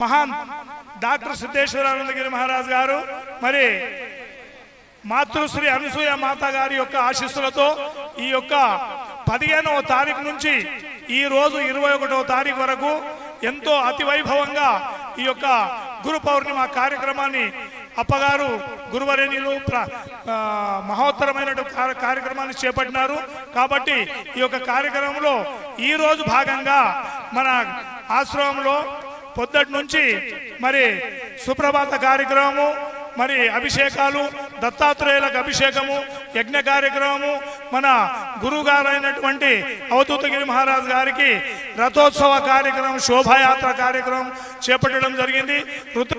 మహాన్ డాక్టర్ సిద్ధేశ్వరానందగిరి మహారాజ్ గారు. మరి మాతృశ్రీ అనసూయ మాత గారి యొక్క ఆశీస్సులతో ఈ యొక్క పదిహేనవ తారీఖు నుంచి ఈ రోజు ఇరవై ఒకటవ తారీఖు వరకు ఎంతో అతి వైభవంగా ఈ యొక్క గురు పౌర్ణిమ కార్యక్రమాన్ని అప్పగారు గురువరేణిలు ప్ర- మహోత్తరమైన కార్యక్రమాన్ని చేపట్టినారు. కాబట్టి ఈ యొక్క కార్యక్రమంలో ఈరోజు భాగంగా మన ఆశ్రమంలో పొద్దటి నుంచి మరి సుప్రభాత కార్యక్రమము మరి అభిషేకాలు దత్తాత్రేయులకు అభిషేకము యజ్ఞ కార్యక్రమము మన గురుగారైనటువంటి అవతూతగిరి అవధూతగిరి మహారాజ్ గారికి రథోత్సవ కార్యక్రమం శోభాయాత్ర కార్యక్రమం చేపట్టడం జరిగింది. రుద్ర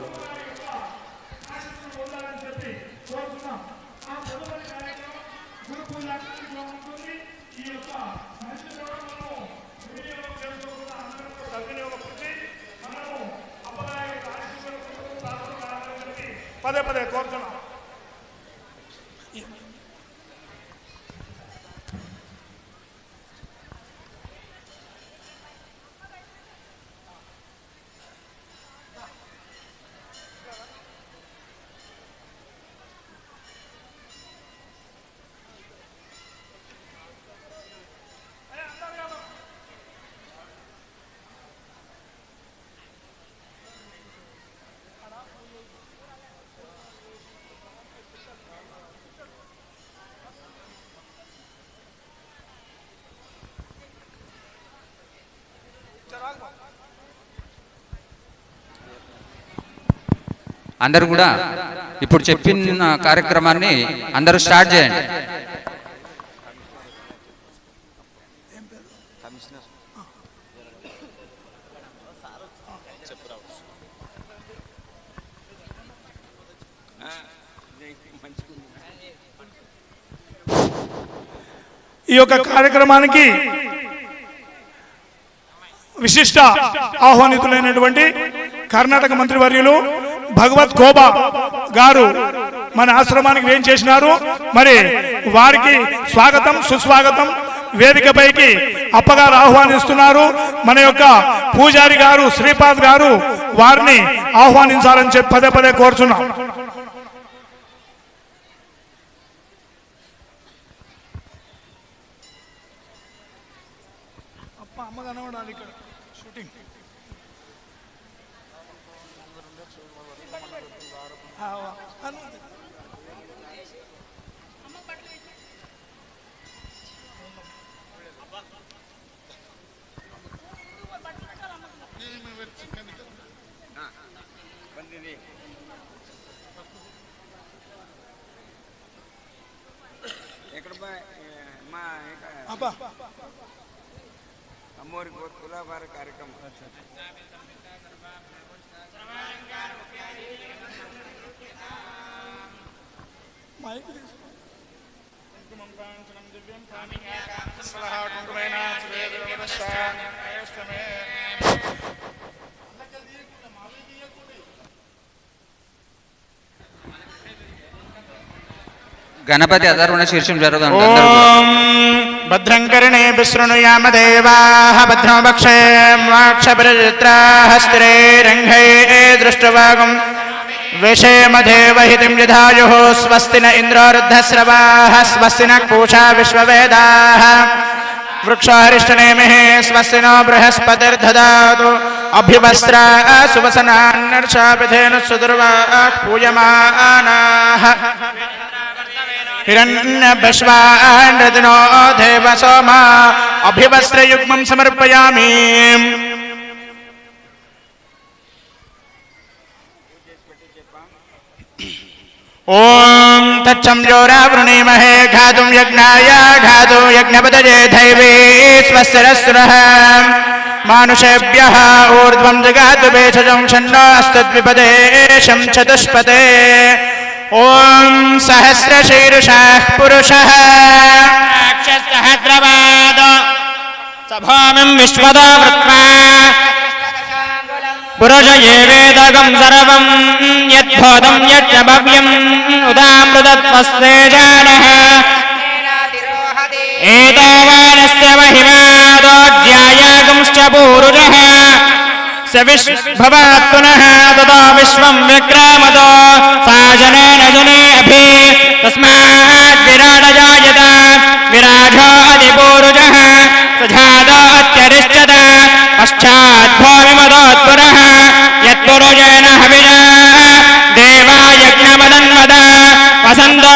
అందరూ కూడా ఇప్పుడు చెప్పిన కార్యక్రమాన్ని అందరూ స్టార్ట్ చేయండి. ఈ యొక్క కార్యక్రమానికి విశిష్ట ఆహ్వానితులైనటువంటి కర్ణాటక మంత్రివర్యులు భగవత్ కోబా గారు మన ఆశ్రమానికి ఏం చేసినారు? మరి వారికి స్వాగతం సుస్వాగతం వేదికపైకి అప్పగారు ఆహ్వానిస్తున్నారు. మన యొక్క పూజారి గారు శ్రీపాద్ గారు వారిని ఆహ్వానించాలని చెప్పి పదే పదే కోరుచున్నాం. ఇక్కడ బా- ఏ, మా ఇక అప్ప అమ్మోరి కో- తులాభార కార్యక్రమం మైక్ తీసుకో. గణపతి అధర్వణ శీర్షం జరుగుతుంది భద్రం కర్ణే విశృణుయామ దేవాః భద్రం భక్షే మాక్షపరిచిత్రాः స్థిరైరంఘై దృష్టవాగం. దేవహితిం యధాయుः స్వస్తి న ఇంద్రోరుద్ధస్రవాः స్వస్తి న పూషా విశ్వవేదాः. వృక్షారిష్టనేమిः స్వస్తి नो బృహస్పతిర్దదాతు అభివస్త్రా సువసనాన్నర్షాపిధేన సుదుర్వాः పూయమానాः. हिरण्यभस्वानृदिनो देव सोमा अभिवस्त्रयुग्मं समर्पयामि। ॐ तच्छं जोरावृणीमहे, घातुं यज्ञाय, घातु यज्ञपदजे दैवी स्वस्थर मानुषेभ्यः ऊर्ध्वं जगातु भेषजं छन्नास्तपदेश चतुष्पते ओम सहस्र शीर्ष पुरुष। सहस्रवाद स भूमिम् विश्वदा वृत्मा। पुरुष एवेदगम् सर्वम् यद्भूतम् यच्च भव्यम् उदामृतत्वस्तेजानः एतावानस्य महिमादोज्यायागंश्च पूरुजः सविश भवात् पुनः ततो विश्वं विक्रामतो। सा जनेन जने अभि तस्मात् विराडजायत विराजो अधिपूरुजः सजादो अत्यरिष्यत पश्चाद्भो विमदोत्पुरः यत्पुरुजेन हविजा देवायज्ञमदन्वद, वसन्तो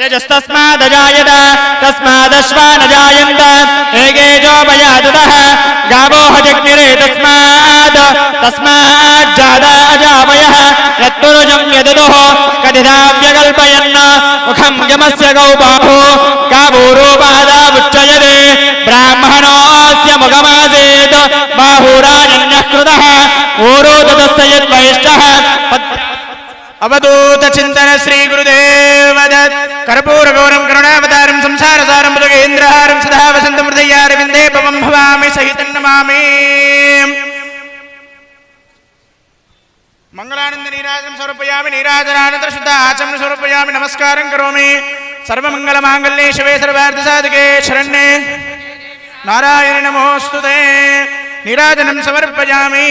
यजस्तस्मादजायत तस्मादश्वानजायन्त एकेजो वयादुदः गावो हजग्निरे तस्माद् तस्माज्जादाजावयः यत्पुरुषं यदुः कथिधाव्यकल्पयन् मुखं यमस्य गौबाहो गावोरूपादामुच्चयते ब्राह्मणोऽस्य मुखमासीत् बाहुराजन्यः कृतः ऊरो ददस्य यद्वयश्चः अवधूतचिन्तन श्रीगुरुदेव കർപ്പൂരഗൗരം കരുണാവതാരം സംസാരസാരം പുതുകേന്ദ്രഹാരം സദാവസന്തം ഹൃദയാരവിന്ദേ പവം ഭവാമി സഹിതന്നമാമി മംഗളാനന്ദ നീരാജം സ്വർപ്പയാമി നീരാജനാനന്ദ ശുദ്ധ ആചം സമർപ്പയാമി നമസ്കാരം കരോമി. സർവമംഗളമാംഗല്യേ ശിവേ സർവാർത്ഥ സാധകേ ശരണ്യേ. നാരായണ നമോസ്തുതേ നീരാജനം സമർപ്പയാമീ.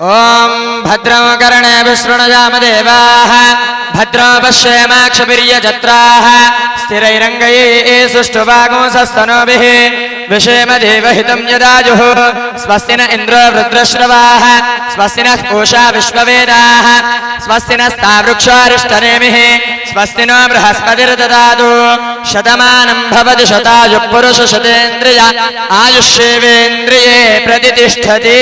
ॐ भद्रं कर्णे विशृणुयाम देवाः भद्रो पश्येमाक्षभिर्यजत्राः स्थिरैरङ्गये सुष्ठुवागुंसस्तनोभिः विषेम देवहितं यदाजुः, स्वस्ति न इन्द्रो वृद्रश्रवाः स्वस्ति नः पूषा विश्ववेदाः, स्वस्ति नस्तावृक्षारिष्टनेमिः स्वस्ति नो बृहस्पतिर्ददातु। शतमानं भवति शतायुः पुरुषशतेन्द्रिय, आयुष्येवेन्द्रिये प्रतितिष्ठति